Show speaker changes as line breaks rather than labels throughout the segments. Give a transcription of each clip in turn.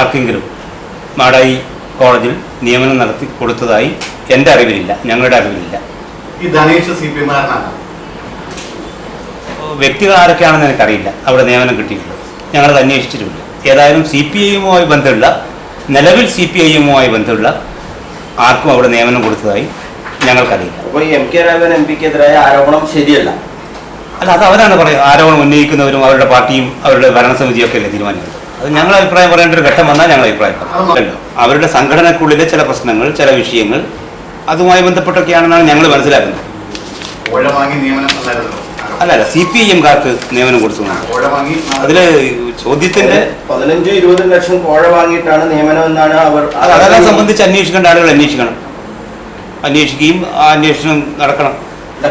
ആർക്കെങ്കിലും മാടായി കോളേജിൽ നിയമനം നടത്തി കൊടുത്തതായി എന്റെ അറിവിലില്ല ഞങ്ങളുടെ അറിവിലില്ല.
ഈ ധനേഷ് സി പി എമ്മുകാരനാണ്
വ്യക്തികൾ ആരൊക്കെയാണെന്ന് എനിക്കറിയില്ല അവിടെ നിയമനം കിട്ടിയിട്ടുള്ളത്. ഞങ്ങളത് അന്വേഷിച്ചിട്ടുമില്ല. ഏതായാലും സി പി ഐയുമായി ബന്ധമുള്ള നിലവിൽ സി പി ഐയുമായി ബന്ധമുള്ള ആർക്കും അവിടെ നിയമനം കൊടുത്തതായി ഞങ്ങൾക്കറിയില്ല.
അപ്പോൾ ഈ എം കെ രാഘവൻ എം പിക്കെതിരായ ആരോപണം ശരിയല്ല.
അല്ല അത് അവരാണ് പറയുക ആരോപണം ഉന്നയിക്കുന്നവരും അവരുടെ പാർട്ടിയും അവരുടെ ഭരണസമിതിയൊക്കെ അല്ലേ തീരുമാനിക്കുന്നത്? അത് ഞങ്ങൾ അഭിപ്രായം പറയേണ്ട ഒരു ഘട്ടം വന്നാൽ ഞങ്ങൾ അഭിപ്രായം പറയും. അവരുടെ സംഘടനക്കുള്ളിലെ ചില പ്രശ്നങ്ങൾ ചില വിഷയങ്ങൾ അതുമായി ബന്ധപ്പെട്ടൊക്കെയാണെന്നാണ് ഞങ്ങൾ മനസ്സിലാക്കുന്നത്. അല്ല അല്ല സി പി ഐ എംകാർക്ക് നിയമനം കൊടുത്തു. അതിൽ ചോദ്യത്തിന്റെ
പതിനഞ്ച് ഇരുപത് ലക്ഷം കോഴ വാങ്ങിയിട്ടാണ് നിയമനം എന്നാണ് അവർ
അത് അതെല്ലാം സംബന്ധിച്ച് അന്വേഷിക്കേണ്ട ആളുകൾ അന്വേഷിക്കണം. അന്വേഷിക്കുകയും ആ അന്വേഷണം നടക്കണം.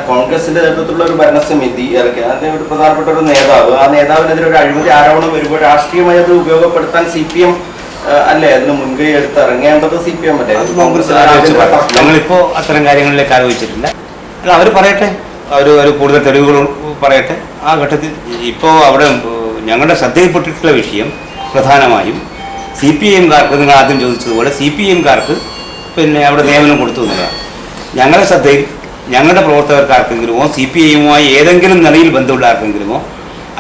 കോൺഗ്രസിന്റെ നേതൃത്വത്തിലുള്ള ഒരു ഭരണസമിതി ഇറക്കി. അതിന്റെ ഒരു പ്രധാനപ്പെട്ട ഒരു നേതാവ്. ആ നേതാവിനെതിരെ ഒരു അഴിമതി ആരോപണം വരുമ്പോൾ രാഷ്ട്രീയമായി അത് ഉപയോഗപ്പെടുത്താൻ സി പി എം അല്ലേ? അതിന് മുൻകൈ എടുത്ത് ഇറങ്ങേണ്ടത് സി പി എം അല്ലേ?
കോൺഗ്രസ്. ഞങ്ങളിപ്പോ അത്തരം കാര്യങ്ങളിലേക്ക് ആലോചിച്ചിട്ടില്ല. അല്ല അവർ പറയട്ടെ. അവർ ഒരു കൂടുതൽ തെളിവുകൾ പറയട്ടെ. ആ ഘട്ടത്തിൽ ഇപ്പോൾ അവിടെ ഞങ്ങളുടെ ശ്രദ്ധയിൽപ്പെട്ടിട്ടുള്ള വിഷയം പ്രധാനമായും സി പി എംകാർക്ക് നിങ്ങൾ ആദ്യം ചോദിച്ചതുപോലെ സി പി എംകാർക്ക് പിന്നെ അവിടെ നിയമനം കൊടുത്തു എന്നുള്ളതാണ്. ഞങ്ങളുടെ ശ്രദ്ധയിൽ ഞങ്ങളുടെ പ്രവർത്തകർക്ക് ആർക്കെങ്കിലുമോ സി പി ഐയുമായി ഏതെങ്കിലും നിലയിൽ ബന്ധമുള്ള ആർക്കെങ്കിലുമോ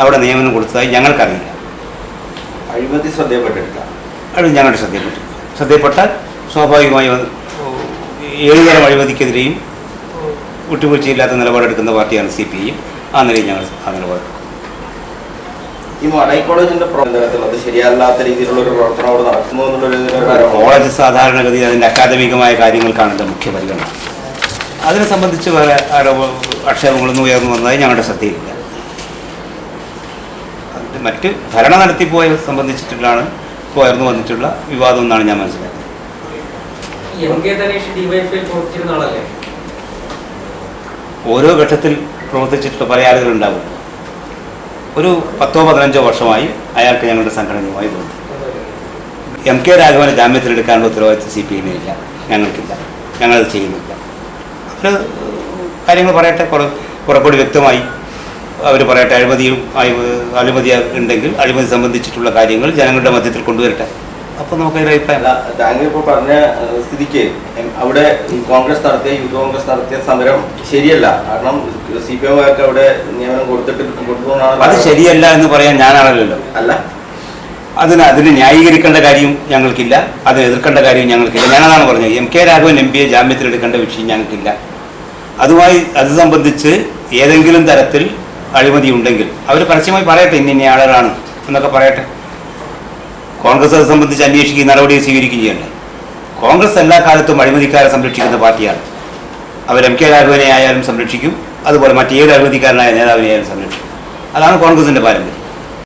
അവിടെ നിയമനം കൊടുത്തതായി ഞങ്ങൾക്കറിയില്ല.
അഴിമതി ശ്രദ്ധയപ്പെട്ടിട്ടില്ല.
അത് ഞങ്ങളുടെ ശ്രദ്ധയപ്പെട്ടു ശ്രദ്ധയപ്പെട്ടാൽ സ്വാഭാവികമായി ഏതുതരം അഴിമതിക്കെതിരെയും വിട്ടുവീഴ്ചയില്ലാത്ത നിലപാടെടുക്കുന്ന പാർട്ടിയാണ് സി പി ഐയും. ആ നിലയിൽ ഞങ്ങൾ ആ നിലപാടെടുക്കും.
ഈ മടൈ കോളേജിന്റെ പ്രവർത്തനത്തിൽ അത് ശരിയല്ലാത്ത രീതിയിലുള്ള ഒരു പ്രവർത്തനം അവിടെ നടക്കുന്നു എന്നുള്ളൊരു ഇതിനൊരു ആരോപണം.
കോളേജ് സാധാരണഗതി അതിന്റെ അക്കാദമികമായ കാര്യങ്ങൾക്കാണ് എന്റെ മുഖ്യ പരിഗണന. അതിനെ സംബന്ധിച്ച് വേറെ ആരോപ ആക്ഷേപങ്ങളൊന്നും ഉയർന്നു വന്നതായി ഞങ്ങളുടെ ശ്രദ്ധയിലില്ല. അതിന്റെ മറ്റ് ഭരണ നടത്തിപ്പോയെ സംബന്ധിച്ചിട്ടുള്ളതാണ് ഇപ്പോൾ ഉയർന്നു വന്നിട്ടുള്ള വിവാദം എന്നാണ് ഞാൻ മനസ്സിലാക്കുന്നത്. ഓരോ ഘട്ടത്തിൽ പ്രവർത്തിച്ചിട്ടുള്ള പല ആളുകളുണ്ടാവും. ഒരു പത്തോ പതിനഞ്ചോ വർഷമായി അയാൾക്ക് ഞങ്ങളുടെ സംഘടനയുമായി ബന്ധം. എം കെ രാഘവനെ ജാമ്യത്തിലെടുക്കാനുള്ള ഉത്തരവാദിത്വം സി പി എമ്മിനില്ല. ഞങ്ങൾക്കില്ല. ഞങ്ങളത് ചെയ്യുന്നില്ല. അവർ കാര്യങ്ങൾ പറയട്ടെ. കുറെ കുറെ കൂടി വ്യക്തമായി അവർ പറയട്ടെ. അഴിമതിയും അഴിമതി ഉണ്ടെങ്കിൽ അഴിമതി സംബന്ധിച്ചിട്ടുള്ള കാര്യങ്ങൾ ജനങ്ങളുടെ മധ്യത്തിൽ കൊണ്ടുവരട്ടെ. അപ്പോൾ
നമുക്ക് താങ്കൾ ഇപ്പോൾ പറഞ്ഞ സ്ഥിതിക്ക് അവിടെ കോൺഗ്രസ് നടത്തിയ യൂത്ത് കോൺഗ്രസ് നടത്തിയ സമരം ശരിയല്ല. കാരണം സി പി എമ്മുകാർക്ക് അവിടെ നിയമനം കൊടുത്തിട്ട് കൊടുത്തുകൊണ്ടാണ്
അത് ശരിയല്ല എന്ന് പറയാൻ ഞാനാണല്ലോ
അല്ല.
അതിന് അതിന് ന്യായീകരിക്കേണ്ട കാര്യം ഞങ്ങൾക്കില്ല. അത് എതിർക്കേണ്ട കാര്യം ഞങ്ങൾക്കില്ല. ഞാനതാണ് പറഞ്ഞത്. എം കെ രാഘവൻ എം പിയെ ജാമ്യത്തിലെടുക്കേണ്ട വിഷയം ഞങ്ങൾക്കില്ല. അതുമായി അത് സംബന്ധിച്ച് ഏതെങ്കിലും തരത്തിൽ അഴിമതി ഉണ്ടെങ്കിൽ അവർ പരസ്യമായി പറയട്ടെ ഇന്ന ഇന്ന ആളുകളാണ് എന്നൊക്കെ പറയട്ടെ. കോൺഗ്രസ് അത് സംബന്ധിച്ച് അന്വേഷിക്കുകയും നടപടി സ്വീകരിക്കുകയും ചെയ്യണ്ടേ കോൺഗ്രസ് എല്ലാ കാലത്തും അഴിമതിക്കാരെ സംരക്ഷിക്കുന്ന പാർട്ടിയാണ്. അവർ എം കെ രാഘവനെ ആയാലും സംരക്ഷിക്കും അതുപോലെ മറ്റേത് അഴിമതിക്കാരനായ നേതാവിനെ ആയാലും സംരക്ഷിക്കും. അതാണ് കോൺഗ്രസിന്റെ പാരമ്പര്യം.